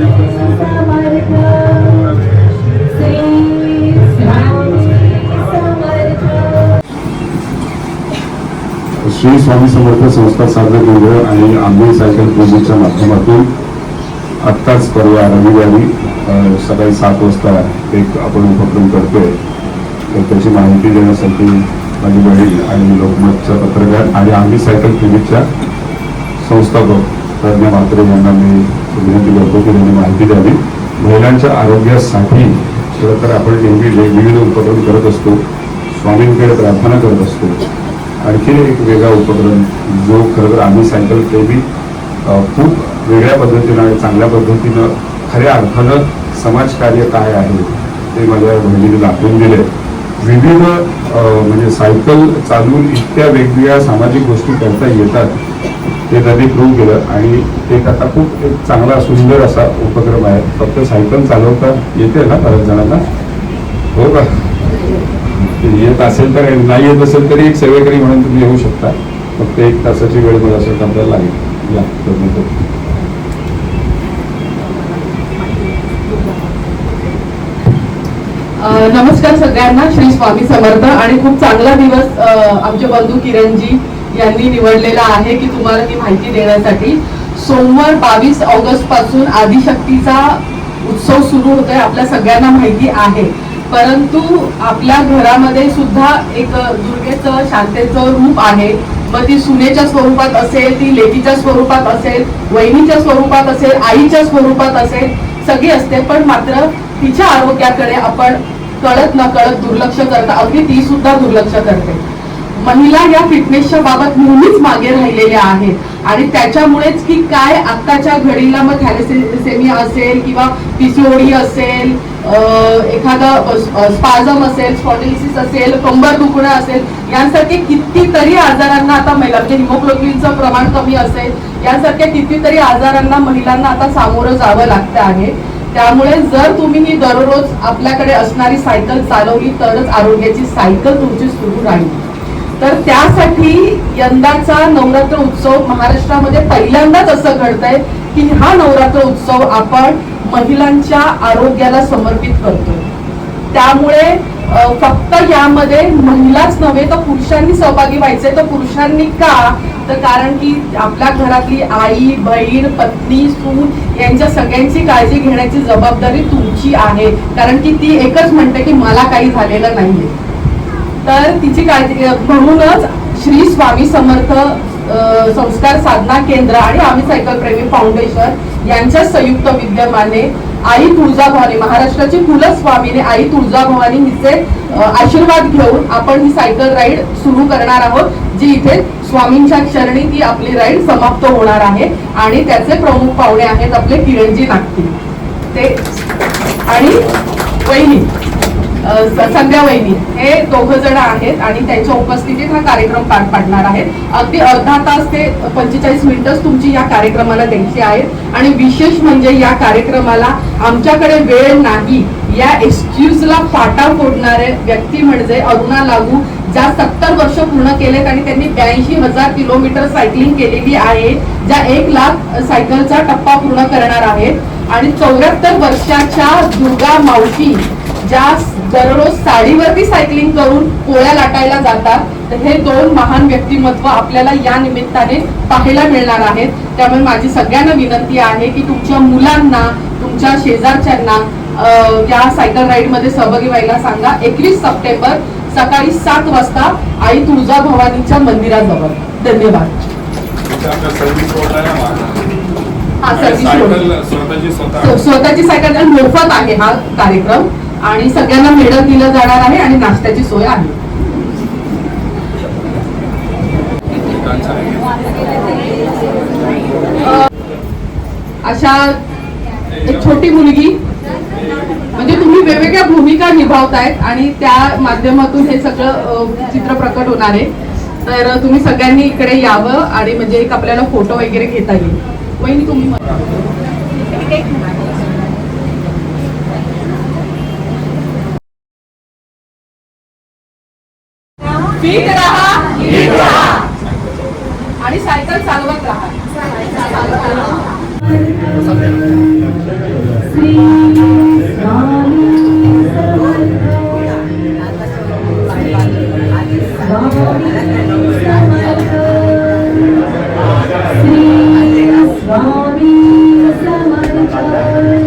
श्री स्वामी समर्थ संस्था साधक केंद्र आणि आंबे सायकल क्लबच्या माध्यमातून आत्ताच परवा रविवारी सकाळी सात वाजता एक आपण उपक्रम करतोय. तर त्याची माहिती देण्यासाठी माझी बहीण आणि लोकमतचा पत्रकार आणि आंबी सायकल क्लिनिकच्या संस्थापक प्रज्ञा मात्रे यांना मी विनंती करतो की त्यांनी माहिती द्यावी महिलांच्या आरोग्यासाठी खरं तर आपण नेहमी वेगवेगळे विविध उपक्रम करत असतो स्वामींकडे प्रार्थना करत असतो आणखी एक वेगळा उपक्रम जो खरं तर आम्ही सायकल प्रेमी खूप वेगळ्या पद्धतीनं आणि चांगल्या पद्धतीनं खऱ्या अर्थानं समाजकार्य काय आहे ते माझ्या बहिणीने दाखवून दिले. विविध म्हणजे सायकल चालवून इतक्या वेगवेगळ्या सामाजिक गोष्टी करता येतात ते त्यांनी प्रूव्ह केलं आणि एक आता खूप एक चांगला सुंदर असा उपक्रम आहे. फक्त सायकल चालवता येते ना बऱ्याच जणांना? हो का? येत असेल तर नाही येत असेल तरी एक सेवेकरी म्हणून तुम्ही येऊ शकता. फक्त एक तासाची वेळ मला असं आपल्याला लागेल. या नमस्कार सगळ्यांना. श्री स्वामी समर्थ. आणि खूप चांगला दिवस आमचे बंधू किरणजी. यांनी निवडलेला आहे की तुम्हाला ती माहिती देण्यासाठी सोमवार बावीस ऑगस्टपासून आदिशक्तीचा उत्सव सुरू होतोय आपल्या सगळ्यांना माहिती आहे. परंतु आपल्या घरामध्ये सुद्धा एक दुर्गेचं शांतेचं रूप आहे. मग ती सुनेच्या स्वरूपात असेल ती लेकीच्या स्वरूपात असेल वहिनीच्या स्वरूपात असेल आईच्या स्वरूपात असेल सगळी असते. पण मात्र तिच्या आरोग्याकडे आपण कळत न कळत दुर्लक्ष करता अगदी ती सुद्धा दुर्लक्ष करते. महिला या फिटनेसच्या बाबत नेहमीच मागे राहिलेल्या आहेत. आणि त्याच्यामुळेच की काय आत्ताच्या घडीला मग थॅलेसेमिया असेल किंवा पीसीओडी असेल एखादा एखादं स्पाझम असेल स्पॉटिलिसिस असेल कंबर दुखणं असेल यांसारखे कितीतरी आजारांना आता महिला म्हणजे हिमोग्लोबिनचं प्रमाण कमी असेल यांसारख्या कितीतरी आजारांना महिलांना आता सामोरं जावं लागतं आहे. त्यामुळे जर तुम्ही ही दररोज आपल्याकडे असणारी सायकल चालवली तरच आरोग्याची सायकल तुमची सुरू राहील. तर त्यासाठी यंदाचा नवरात्र उत्सव महाराष्ट्रामध्ये पहिल्यांदाच असं घडतंय की हा नवरात्र उत्सव आपण महिलांच्या आरोग्याला समर्पित करतोय. त्यामुळे फक्त यामध्ये महिलाच नव्हे तर पुरुषांनी सहभागी व्हायचे तर पुरुषांनी का? तर कारण की आपल्या घरातली आई बहीण पत्नी सून यांच्या सगळ्यांची काळजी घेण्याची जबाबदारी तुमची आहे. कारण की ती एकच म्हणते की मला काही झालेलं नाहीये. तर तिची काळजी म्हणूनच श्री स्वामी समर्थ संस्कार साधना केंद्र आणि आम्ही सायकल प्रेमी फाउंडेशन यांच्या संयुक्त विद्यमाने आई तुळजाभवानी महाराष्ट्राची कुलस्वामीने आई तुळजाभवानी हिचे आशीर्वाद घेऊन आपण ही सायकल राईड सुरू करणार आहोत जी इथे स्वामींच्या चरणी ती आपली राईड समाप्त होणार आहे आणि त्याचे प्रमुख पाहुणे आहेत आपले किरणजी नागती ते आणि पहिली संध्या वहिनी हे दोघ जण आहेत आणि त्यांच्या उपस्थितीत हा कार्यक्रम पार पाडणार आहेत. अगदी अर्धा तास ते पंचेचाळीस मिनिटच तुमची या कार्यक्रमाला द्यायची आहेत. आणि विशेष म्हणजे या कार्यक्रमाला आमच्याकडे वेळ नाही. या एक्सक्यूजला फाटा फोडणारे व्यक्ती म्हणजे अरुणा लागू ज्या सत्तर वर्ष पूर्ण केलेत आणि त्यांनी ब्याऐंशी हजार किलोमीटर सायकलिंग केलेली आहे ज्या एक लाख सायकलचा टप्पा पूर्ण करणार आहेत. आणि चौऱ्याहत्तर वर्षाच्या दुर्गा मावशी ज्या दररोज साडीवरती सायकलिंग करून पोळ्या लाटायला जातात तर हे दोन महान व्यक्तिमत्व आपल्याला या निमित्ताने पाहायला मिळणार आहेत. त्यामुळे माझी सगळ्यांना विनंती आहे की तुमच्या मुलांना तुमच्या शेजारच्यांना या सायकल राईडमध्ये सहभागी व्हायला सांगा. एकवीस सप्टेंबर सकाळी सात वाजता आई तुळजाभवानीच्या मंदिराजवळ. धन्यवाद. हा स्वतःची स्वतः स्व- स्वतःची सायकल मोफत आहे हा कार्यक्रम. आणि सगळ्यांना मेडल दिलं जाणार आहे आणि नाश्त्याची सोय आहे. अशा एक छोटी मुलगी म्हणजे तुम्ही वेगवेगळ्या भूमिका निभावतायत आणि त्या माध्यमातून हे सगळं चित्र प्रकट होणार आहे. तर तुम्ही सगळ्यांनी इकडे यावं आणि म्हणजे एक आपल्याला फोटो वगैरे घेता येईल. वहिनी तुम्ही पीत राहा आणि सायकल चालवत राहा. स्वामी समर्थ.